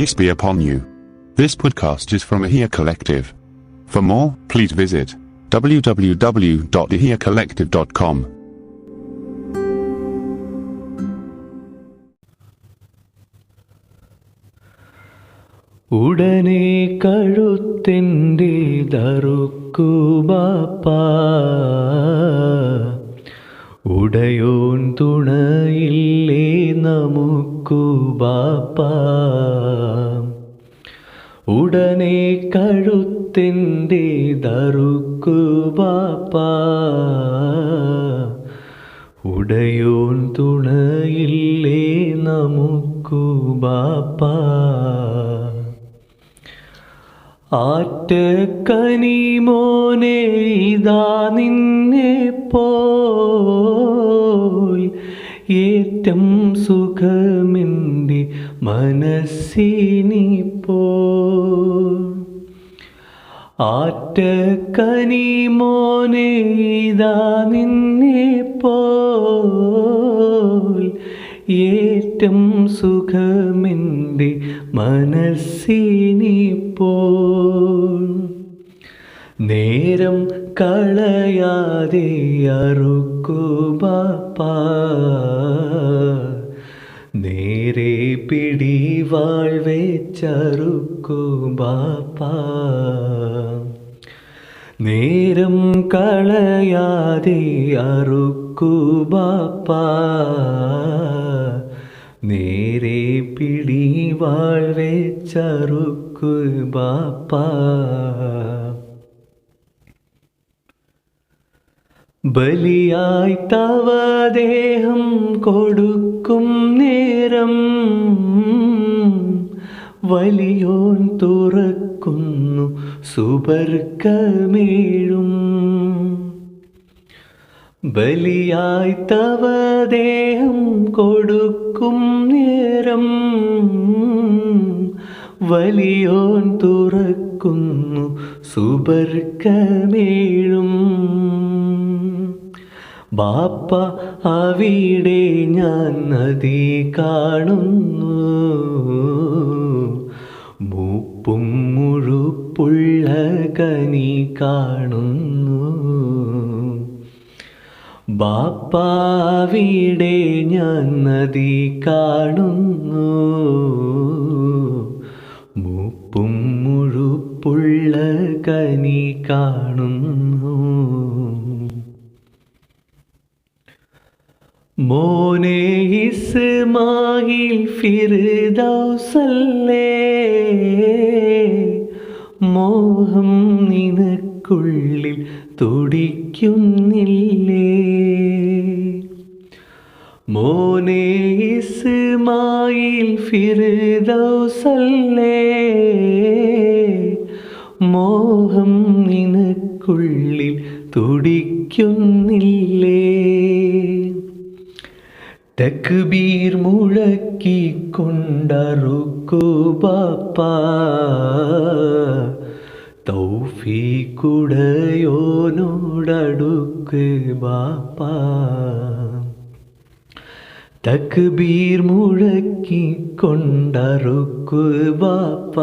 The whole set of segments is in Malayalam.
Peace be upon you. This podcast is from Ahia Collective. For more, please visit www.ahiacollective.com. ഉടനെ കഴുത്തിൻ്റെ ദറുക്കുബാപ്പ ഉടയോൻ തുണയില്ലേ നമുക്കു ബാപ്പ ഉടനെ കഴുത്തിന്റെ ദറുക്കു ബാപ്പ ഉടയോൻ തുണയില്ലേ നമുക്കു ബാപ്പ ആറ്റക്കനിമോനെ ഇതാ നിന്നെ പോൽ ഏറ്റം സുഖമെന്റെ മനസ്സിനിപ്പോ. ആറ്റക്കനിമോനെ മോനെയ്താ നിന്നെ പോൽ ഏറ്റം സുഖമെന്റെ മനസ്സിനിപ്പോൾ നേരം കളയാതെ അറുക്കു ബാപ്പ. നേരെ പിടിവാൾ വെച്ചറുക്കു ബാപ്പ. നേരം കളയാതെ അറുക്കു ബാപ്പ. നേരെ പിടിവാൾ വെച്ചറുക്കു ബലിയായി തവദേഹം കൊടുക്കും നേരം. വലിയോൻ തുറക്കുന്നു സുബർക്കമേഴും ബലിയായി തവദേഹം കൊടുക്കും നേരം. വലിയോൻ തുറക്കുന്നു സുബർക്കമേഴും ബാപ്പ അവിടെ ഞാൻ നദി കാണുന്നു. മൂപ്പും മുഴുപ്പുള്ള കനി കാണുന്നു. ബാപ്പ അവിടെ ഞാൻ നദി കാണുന്നു. മൂപ്പും മുഴുപ്പുള്ള കനി കാണുന്നു. മോനെ ഇസ്മായിൽ ഫിർദൗസല്ലേ? മോഹം നിനക്കുള്ളിൽ തുടിക്കുന്നില്ലേ? മോനെ ഇസ്മായിൽ ഫിർദൗസല്ലേ? മോഹം നിനക്കുള്ളിൽ തുടിക്കുന്നില്ലേ? തക്ബീർ മുഴക്കി കൊണ്ടറുക്കു ബാപ്പ. തൗഫീക്കുടയോനോടടുക്ക് ബാപ്പ. തക്ബീർ മുഴക്കി കൊണ്ടറുക്കു ബാപ്പ.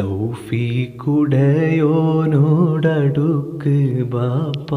തൗഫീക്കുടയോനോടടുക്ക് ബാപ്പ.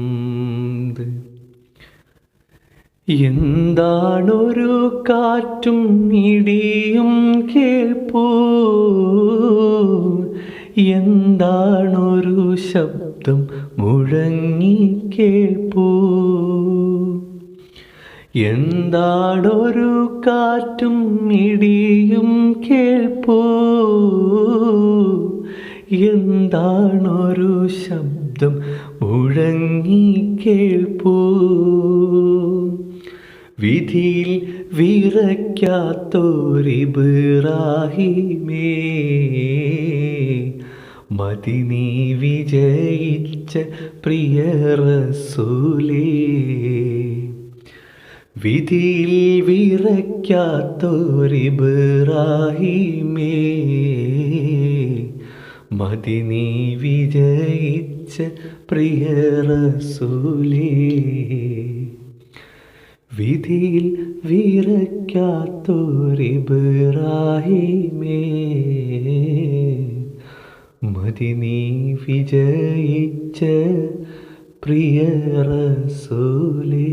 എന്താണൊരു കാറ്റും ഇടിയും കേൾപ്പൂ. എന്താണൊരു ശബ്ദം മുഴങ്ങി കേൾപ്പൂ. എന്താണൊരു കാറ്റും ഇടിയും കേൾപ്പൂ. എന്താണൊരു ശബ്ദം മുഴങ്ങി കേൾപ്പൂ. വിധിയിൽ വിറയ്ക്കാത്തോരിബ്രാഹിമേ മതി നീ വിജയിച്ച പ്രിയ റസൂലേ വിധിയിൽ വിറയ്ക്കാത്തോരിബ്രാഹിമേ മതി നീ വിജയിച്ച പ്രിയ റസൂലേ വിധിയിൽ വിറയ്ക്കാത്തോരിബ്രാഹിമേ. മതി നീ വിജയിച്ച പ്രിയ റസൂലേ